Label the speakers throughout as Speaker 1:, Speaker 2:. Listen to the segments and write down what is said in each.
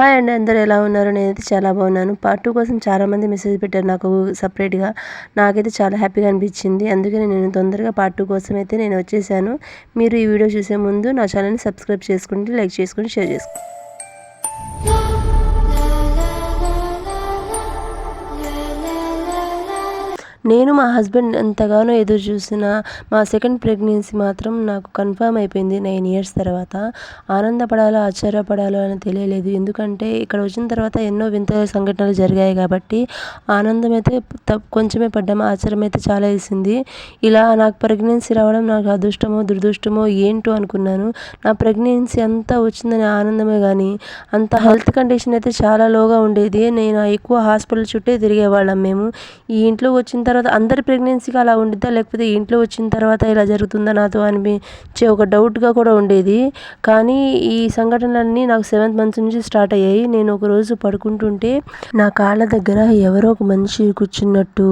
Speaker 1: Hi అండి అందరూ ఎలా ఉన్నారు? నేనైతే చాలా బాగున్నాను. పార్ట్ టూ కోసం చాలామంది మెసేజ్ పెట్టారు నాకు సపరేట్గా నాకైతే చాలా హ్యాపీగా అనిపించింది. అందుకని నేను తొందరగా పార్ట్ టూ కోసం అయితే నేను వచ్చేసాను. మీరు ఈ వీడియో చూసే ముందు నా ఛానల్ని సబ్స్క్రైబ్ చేసుకుంటే లైక్ చేసుకుని షేర్ చేసుకోండి. నేను మా హస్బెండ్ ఎంతగానో ఎదురు చూసిన మా సెకండ్ ప్రెగ్నెన్సీ మాత్రం నాకు కన్ఫర్మ్ అయిపోయింది నైన్ ఇయర్స్ తర్వాత. ఆనందపడాలో ఆశ్చర్యపడాలో అని తెలియలేదు. ఎందుకంటే ఇక్కడ వచ్చిన తర్వాత ఎన్నో వింత సంఘటనలు జరిగాయి కాబట్టి ఆనందం అయితే కొంచెమే పడ్డాము ఆశ్చర్యం అయితే చాలా వేసింది. ఇలా నాకు ప్రెగ్నెన్సీ రావడం నాకు అదృష్టమో దురదృష్టమో ఏంటో అనుకున్నాను. నా ప్రెగ్నెన్సీ అంతా వచ్చిందని ఆనందమే కానీ అంత హెల్త్ కండిషన్ అయితే చాలా లోగా ఉండేది. నేను ఎక్కువ హాస్పిటల్ చుట్టే తిరిగేవాళ్ళం మేము. ఈ ఇంట్లో వచ్చిన తర్వాత అందరి ప్రెగ్నెన్సీకి అలా ఉండిద్దా? లేకపోతే ఇంట్లో వచ్చిన తర్వాత ఇలా జరుగుతుందా నాతో అనిపించే ఒక డౌట్గా కూడా ఉండేది. కానీ ఈ సంఘటనలన్నీ నాకు సెవెంత్ మంత్ నుంచి స్టార్ట్ అయ్యాయి. నేను ఒకరోజు పడుకుంటుంటే నా కాళ్ళ దగ్గర ఎవరో ఒక మనిషి కూర్చున్నట్టు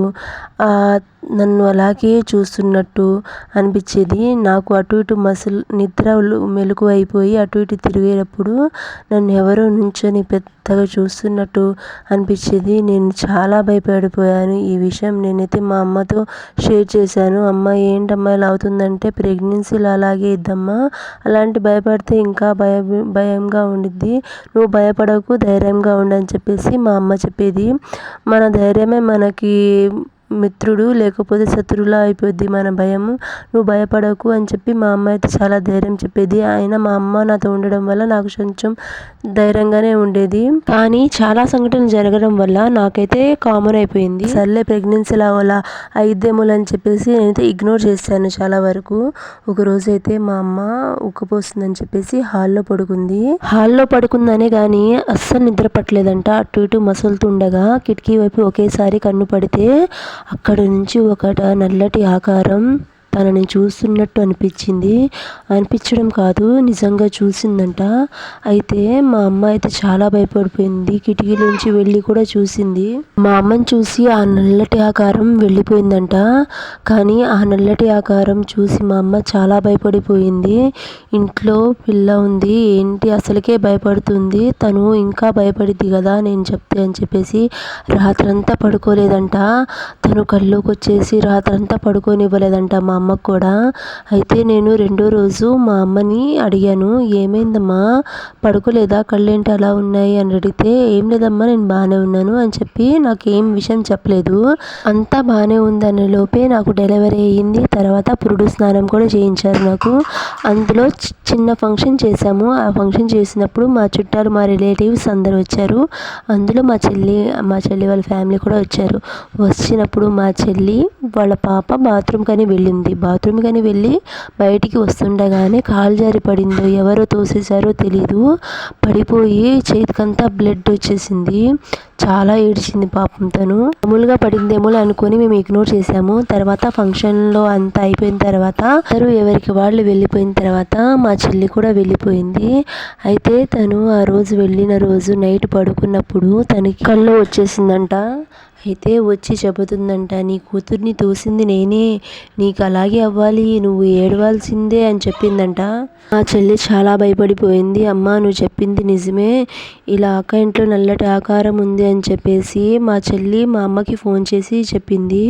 Speaker 1: నన్ను అలాగే చూస్తున్నట్టు అనిపించేది. నాకు అటు ఇటు మసలు నిద్ర మెలకు అయిపోయి అటు ఇటు తిరిగేటప్పుడు నన్ను ఎవరో నుంచొని పెద్దగా చూస్తున్నట్టు అనిపించేది. నేను చాలా భయపడిపోయాను. ఈ విషయం నేనైతే మా అమ్మతో షేర్ చేశాను. అమ్మ ఏంటమ్మా ఇలా అవుతుందంటే ప్రెగ్నెన్సీలు అలాగే ఇద్దమ్మా. అలాంటి భయపడితే ఇంకా భయ భయంగా ఉండిద్ది. నువ్వు భయపడకు ధైర్యంగా ఉండని చెప్పేసి మా అమ్మ చెప్పేది. మన ధైర్యమే మనకి మిత్రుడు లేకపోతే శత్రువులా అయిపోద్ది మన భయము నువ్వు భయపడకు అని చెప్పి మా అమ్మ అయితే చాలా ధైర్యం చెప్పేది. ఆయన మా అమ్మ నాతో ఉండడం వల్ల నాకు కొంచెం ధైర్యంగానే ఉండేది. కానీ చాలా సంఘటనలు జరగడం వల్ల నాకైతే కామన్ అయిపోయింది. సర్లే ప్రెగ్నెన్సీలా అయిద్దేమోలు అని చెప్పేసి నేనైతే ఇగ్నోర్ చేశాను చాలా వరకు. ఒక రోజు అయితే మా అమ్మ ఉక్కపోస్తుందని చెప్పేసి హాల్లో పడుకుంది. హాల్లో పడుకుందనే కానీ అస్సలు నిద్ర పట్టలేదంట. అటు ఇటు మసులుతుండగా కిటికీ వైపు ఒకేసారి కన్ను పడితే అక్కడ నుంచి ఒక నల్లటి ఆకారం తనని చూస్తున్నట్టు అనిపించింది. అనిపించడం కాదు నిజంగా చూసిందంట. అయితే మా అమ్మ అయితే చాలా భయపడిపోయింది. కిటికీ నుంచి వెళ్ళి కూడా చూసింది. మా అమ్మని చూసి ఆ నల్లటి ఆకారం వెళ్ళిపోయిందంట. కానీ ఆ నల్లటి ఆకారం చూసి మా అమ్మ చాలా భయపడిపోయింది. ఇంట్లో పిల్ల ఉంది. ఏంటి అసలుకే భయపడుతుంది? తను ఇంకా భయపడిద్ది కదా నేను చెప్తే అని చెప్పేసి రాత్రంతా పడుకోలేదంట. తను కల్లోకి వచ్చేసి రాత్రంతా పడుకోనివ్వలేదంట మా అమ్మ కూడా. అయితే నేను రెండో రోజు మా అమ్మని అడిగాను ఏమైందమ్మా? పడుకోలేదా? కళ్ళేంటి అలా ఉన్నాయి? అని అడిగితే ఏం లేదమ్మా నేను బాగానే ఉన్నాను అని చెప్పి నాకు ఏం విషయం చెప్పలేదు. అంతా బాగానే ఉందనే లోపే నాకు డెలివరీ అయ్యింది. తర్వాత పురుడు స్నానం కూడా చేయించారు నాకు. అందులో చిన్న ఫంక్షన్ చేశాము. ఆ ఫంక్షన్ చేసినప్పుడు మా చుట్టాలు మా రిలేటివ్స్ అందరు వచ్చారు. అందులో మా చెల్లి మా చెల్లి వాళ్ళ ఫ్యామిలీ కూడా వచ్చారు. వచ్చినప్పుడు మా చెల్లి వాళ్ళ పాప బాత్రూమ్ కానీ వెళ్ళింది. వెళ్ళింది బాత్రూమ్ కానీ వెళ్ళి బయటికి వస్తుండగానే కాలు జారి పడిందో ఎవరో తోసేశారో తెలీదు. పడిపోయి చేతికంతా బ్లడ్ వచ్చేసింది. చాలా ఏడ్చింది పాపం తను. మామూలుగా పడిందేమో అనుకొని మేము ఇగ్నోర్ చేసాము తర్వాత ఫంక్షన్లో అంతా అయిపోయిన తర్వాత అందరూ ఎవరికి వాళ్ళు వెళ్ళిపోయిన తర్వాత మా చెల్లి కూడా వెళ్ళిపోయింది. అయితే తను ఆ రోజు వెళ్ళిన రోజు నైట్ పడుకున్నప్పుడు తనకి కళ్ళు వచ్చేసిందంట. అయితే వచ్చి చెబుతుందంట నీ కూతుర్ని తోసింది నేనే నీకు అలాగే అవ్వాలి నువ్వు ఏడవాల్సిందే అని చెప్పిందంట. మా చెల్లి చాలా భయపడిపోయింది అమ్మ నువ్వు చెప్పింది నిజమే ఇలా అక్క ఇంట్లో నల్లటి ఆకారం ఉంది అని చెప్పేసి మా చెల్లి మా అమ్మకి ఫోన్ చేసి చెప్పింది.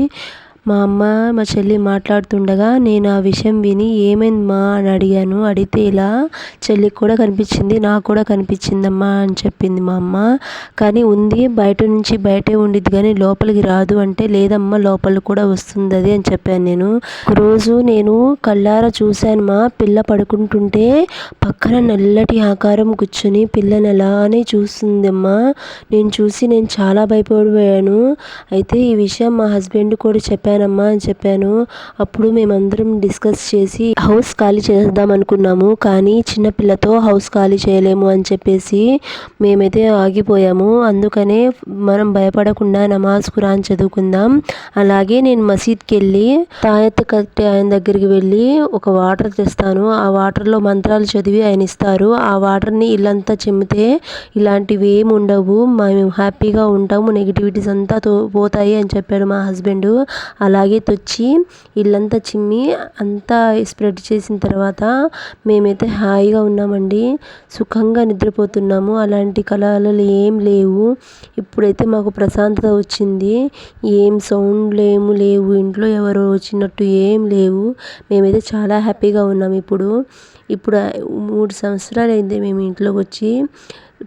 Speaker 1: మా అమ్మ మా చెల్లి మాట్లాడుతుండగా నేను ఆ విషయం విని ఏమైందమ్మా అని అడిగాను. అడిగితే ఇలా చెల్లికి కూడా కనిపించింది నాకు కూడా కనిపించిందమ్మా అని చెప్పింది మా అమ్మ. కానీ ఉంది బయట నుంచి బయటే ఉండిద్ది కానీ లోపలికి రాదు అంటే లేదమ్మా లోపల కూడా వస్తుంది అది అని చెప్పాను నేను. రోజు నేను కళ్ళారా చూశాను మా పిల్ల పడుకుంటుంటే పక్కన నల్లటి ఆకారం కూర్చొని పిల్లని అలానే చూస్తుందమ్మా. నేను చూసి నేను చాలా భయపడిపోయాను. అయితే ఈ విషయం మా హస్బెండ్ కూడా చెప్పాను చెప్పానమ్మా అని చెప్పాను. అప్పుడు మేమందరం డిస్కస్ చేసి హౌస్ ఖాళీ చేద్దాం అనుకున్నాము కానీ చిన్నపిల్లతో హౌస్ ఖాళీ చేయలేము అని చెప్పేసి మేమైతే ఆగిపోయాము. అందుకనే మనం భయపడకుండా నమాజ్ ఖురాన్ చదువుకుందాం. అలాగే నేను మసీద్కి వెళ్ళి తాయెత్తు కట్టి ఆయన దగ్గరికి వెళ్ళి ఒక వాటర్ తెస్తాను. ఆ వాటర్లో మంత్రాలు చదివి ఆయన ఇస్తారు. ఆ వాటర్ని ఇల్లంతా చిమ్మితే ఇలాంటివి ఏమి ఉండవు. మేము హ్యాపీగా ఉంటాము. నెగిటివిటీస్ అంతా పోతాయి అని చెప్పాడు మా హస్బెండ్. అలాగే తెచ్చి ఇల్లంతా చిమ్మి అంతా స్ప్రెడ్ చేసిన తర్వాత మేమైతే హాయిగా ఉన్నామండి. సుఖంగా నిద్రపోతున్నాము. అలాంటి కళలు ఏం లేవు. ఇప్పుడైతే మాకు ప్రశాంతత వచ్చింది. ఏం సౌండ్లు ఏమి లేవు. ఇంట్లో ఎవరు వచ్చినట్టు ఏం లేవు. మేమైతే చాలా హ్యాపీగా ఉన్నాము ఇప్పుడు. ఇప్పుడు మూడు సంవత్సరాలు అయింది మేము ఇంట్లోకి వచ్చి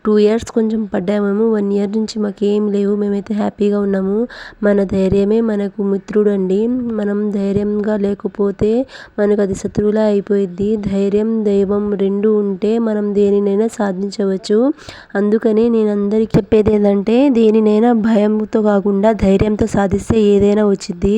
Speaker 1: టూ ఇయర్స్ కొంచెం పడ్డామేమో వన్ ఇయర్ నుంచి మాకేం లేవు. మేమైతే హ్యాపీగా ఉన్నాము. మన ధైర్యమే మనకు మిత్రుడు అండి మనం ధైర్యంగా లేకపోతే మనకు అది శత్రువులా అయిపోయింది ధైర్యం దైవం రెండు ఉంటే మనం దేనినైనా సాధించవచ్చు. అందుకని నేను అందరికీ చెప్పేది ఏంటంటే దేనినైనా భయంతో కాకుండా ధైర్యంతో సాధిస్తే ఏదైనా వచ్చింది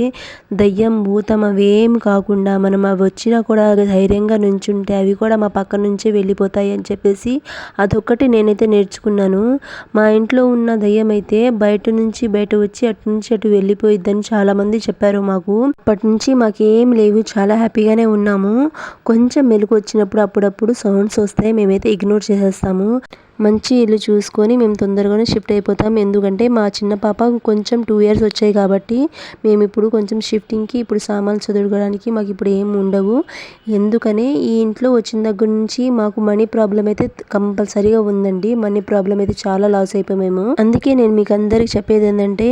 Speaker 1: దయ్యం భూతం అవేం కాకుండా మనం అవి వచ్చినా కూడా ధైర్యంగా నుంచుంటే అవి కూడా మా పక్క నుంచే వెళ్ళిపోతాయి అని చెప్పేసి అదొక్కటి నేనైతే నేర్చుకున్నాను మా ఇంట్లో ఉన్న దయ్యం అయితే బయట నుంచి బయట వచ్చి అటు నుంచి అటు వెళ్ళిపోయిద్దని చాలామంది చెప్పారు మాకు. అప్పటి నుంచి మాకేం లేవు చాలా హ్యాపీగానే ఉన్నాము. కొంచెం మెలకు వచ్చినప్పుడు అప్పుడప్పుడు సౌండ్స్ వస్తాయి మేమైతే ఇగ్నోర్ చేసేస్తాము. మంచి ఇల్లు చూసుకొని మేము తొందరగానే షిఫ్ట్ అయిపోతాం. ఎందుకంటే మా చిన్న పాప కొంచెం టూ ఇయర్స్ వచ్చాయి కాబట్టి మేము ఇప్పుడు కొంచెం షిఫ్టింగ్కి ఇప్పుడు సామాన్లు చదువుకోవడానికి మాకు ఇప్పుడు ఏం ఉండవు. ఎందుకనే ఈ ఇంట్లో వచ్చిన దగ్గర నుంచి మాకు మనీ ప్రాబ్లం అయితే కంపల్సరీగా ఉందండి. మనీ ప్రాబ్లం అయితే చాలా లాస్ అయిపోయాము అందుకే నేను మీకు అందరికి చెప్పేది ఏంటంటే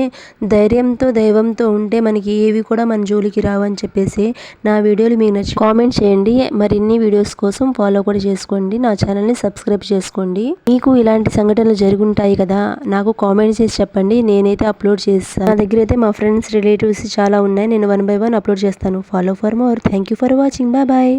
Speaker 1: ధైర్యంతో దైవంతో ఉంటే మనకి ఏవి కూడా మన జోలికి రావని చెప్పేసి నా వీడియోలు మీకు నచ్చి కామెంట్ చేయండి. మరిన్ని వీడియోస్ కోసం ఫాలో కూడా చేసుకోండి. నా ఛానల్ని సబ్స్క్రైబ్ చేసుకోండి. మీకు ఇలాంటి సంఘటనలు జరుగుంటాయి కదా నాకు కామెంట్ చేసి చెప్పండి నేనైతే అప్లోడ్ చేస్తాను నా దగ్గర అయితే మా ఫ్రెండ్స్ రిలేటివ్స్ చాలా ఉన్నాయి నేను వన్ బై వన్ అప్లోడ్ చేస్తాను. Follow for more thank you for watching bye bye